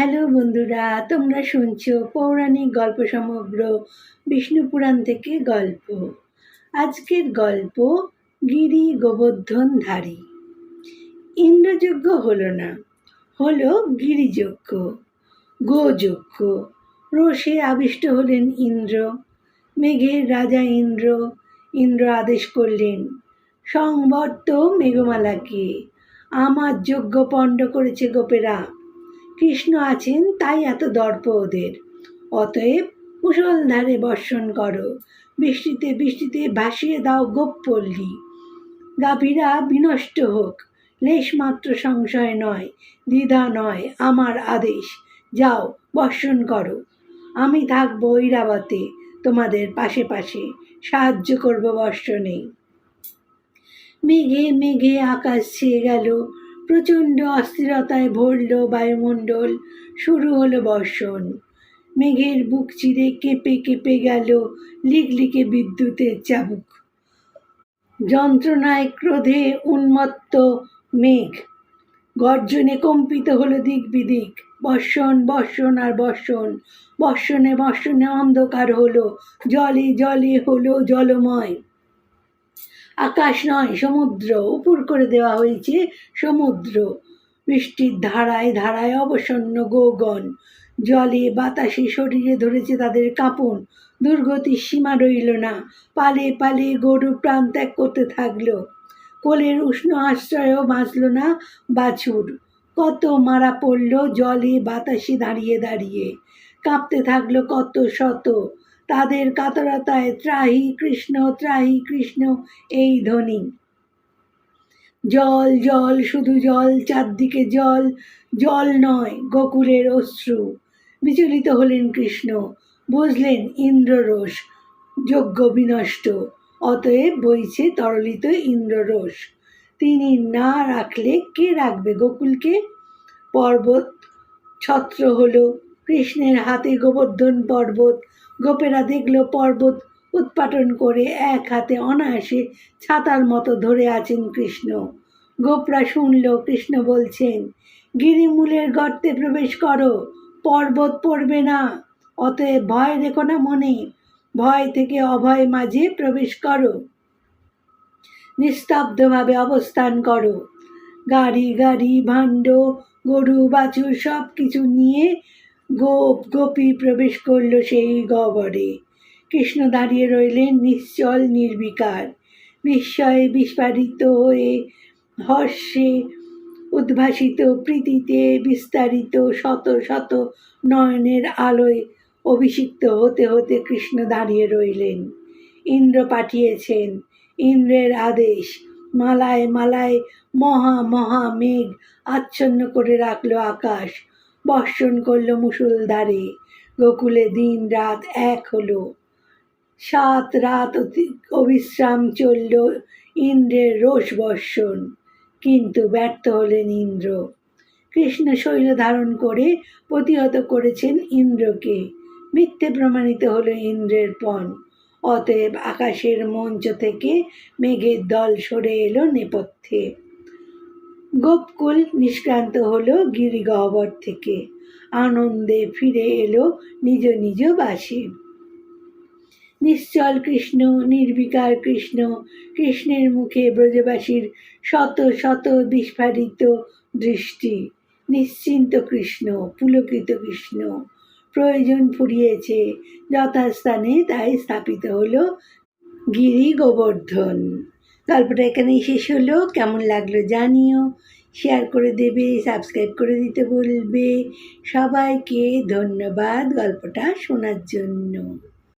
Hello বন্ধুরা, তোমরা শুনছো পৌরাণিক গল্প সমগ্র বিষ্ণুপুরাণ থেকে গল্প। আজকের গল্প গিরি গোবর্ধন ধারী ইন্দ্রযজ্ঞ হলো না, হলো গিরিযজ্ঞ, গোযজ্ঞ। রোষে আবিষ্ট হলেন ইন্দ্র, মেঘের রাজা ইন্দ্র ইন্দ্র আদেশ করলেন, সংবর্ত মেঘমালাকে, আমার যজ্ঞ পণ্ড করেছে গোপেরা কৃষ্ণ আছেন, তাই এত দর্প ওদের। অতএব মুসলধারে বর্ষণ করো, বৃষ্টিতে বৃষ্টিতে ভাসিয়ে দাও গোপপল্লী। গাভীরা বিনষ্ট হোক, লেশমাত্র সংশয় নয়, দ্বিধা নয়, আমার আদেশ। যাও, বর্ষণ করো। আমি থাকব ঐরাবতে, তোমাদের পাশে পাশে, সাহায্য করব বর্ষণে। মেঘে মেঘে আকাশ ছেয়ে গেল প্রচণ্ড অস্থিরতায় ভরল বায়ুমণ্ডল, শুরু হলো বর্ষণ। মেঘের বুক চিরে কেঁপে কেঁপে গেল লিকলিকে বিদ্যুতের চাবুক। যন্ত্রণায় ক্রোধে উন্মত্ত মেঘ। গর্জনে কম্পিত হলো দিক বিদিক। বর্ষণ বর্ষণ আর বর্ষণ। বর্ষণে বর্ষণে অন্ধকার হলো। জলে জলে হলো জলময়। আকাশ নয়, সমুদ্র। উপর করে দেওয়া হয়েছে সমুদ্র। বৃষ্টির ধারায় ধারায় অবসন্ন গোগণ জলে বাতাসে শরীরে ধরেছে তাদের কাঁপন। দুর্গতির সীমা রইল না। পালে পালে গরু প্রাণ ত্যাগ করতে থাকল। কোলের উষ্ণ আশ্রয়ও বাঁচল না বাছুর। কত মারা পড়ল জলে বাতাসে দাঁড়িয়ে দাঁড়িয়ে। কাঁপতে থাকল কত শত। তাদের কাতরতায়, ত্রাহি কৃষ্ণ ত্রাহি কৃষ্ণ, এই ধ্বনি। জল জল, শুধু জল, চারদিকে জল জল নয়, গোকুলের অশ্রু। বিচলিত হলেন কৃষ্ণ, বুঝলেন ইন্দ্ররোষ, যজ্ঞ বিনষ্ট, অতএব বইছে তরলিত ইন্দ্ররোষ। তিনি না রাখলে কে রাখবে গোকুলকে? পর্বত, ছত্র হলো কৃষ্ণের হাতে গোবর্ধন পর্বত গোপেরা দেখল পর্বত উৎপাটন করে এক হাতে অনায়াসে ছাতার মতো ধরে আছেন কৃষ্ণ। গোপরা শুনল, কৃষ্ণ বলছেন, গিরিমূলের গর্তে প্রবেশ করো, পর্বত পড়বে না। অতএব ভয় রেখো না মনে, ভয় থেকে অভয় মাঝে প্রবেশ করো। নিস্তব্ধভাবে অবস্থান করো। গাড়ি গাড়ি, ভাণ্ড, গরু, বাছুর সব কিছু নিয়ে গোপ গোপী প্রবেশ করল সেই গহ্বরে। কৃষ্ণ দাঁড়িয়ে রইলেন নিশ্চল নির্বিকার। বিস্ময়ে বিস্ফারিত হয়ে হর্ষে উদ্ভাসিত প্রীতিতে বিস্তারিত শত শত নয়নের আলোয় অভিষিক্ত হতে হতে কৃষ্ণ দাঁড়িয়ে রইলেন। ইন্দ্র পাঠিয়েছেন। ইন্দ্রের আদেশ। মালায় মালায় মহা মহা মেঘ আচ্ছন্ন করে রাখল আকাশ। বর্ষণ করল মুসুলধারে গোকুলে দিন রাত এক হলো। সাত রাত অবিশ্রাম চলল ইন্দ্রের রোষ বর্ষণ। কিন্তু ব্যর্থ হলেন ইন্দ্র। কৃষ্ণ শৈল ধারণ করে প্রতিহত করেছেন ইন্দ্রকে। মিথ্যে প্রমাণিত হলো ইন্দ্রের পণ। অতএব আকাশের মঞ্চ থেকে মেঘের দল সরে এলো নেপথ্যে। গোপকুল নিষ্ক্রান্ত হলো গিরিগহ্বর থেকে। আনন্দে ফিরে এলো নিজ নিজ বাসে। নিশ্চল কৃষ্ণ, নির্বিকার কৃষ্ণ, কৃষ্ণের মুখে ব্রজবাসীর শত শত বিস্ফারিত দৃষ্টি। নিশ্চিন্ত কৃষ্ণ, পুলকিত কৃষ্ণ, প্রয়োজন ফুরিয়েছে, যথাস্থানে তাই স্থাপিত হলো গিরি গোবর্ধন গল্পটা এখানেই শেষ হলো। কেমন লাগল জানিও। শেয়ার করে দেবে সাবস্ক্রাইব করে দিতে বলবে। সবাইকে ধন্যবাদ গল্পটা শোনার জন্য।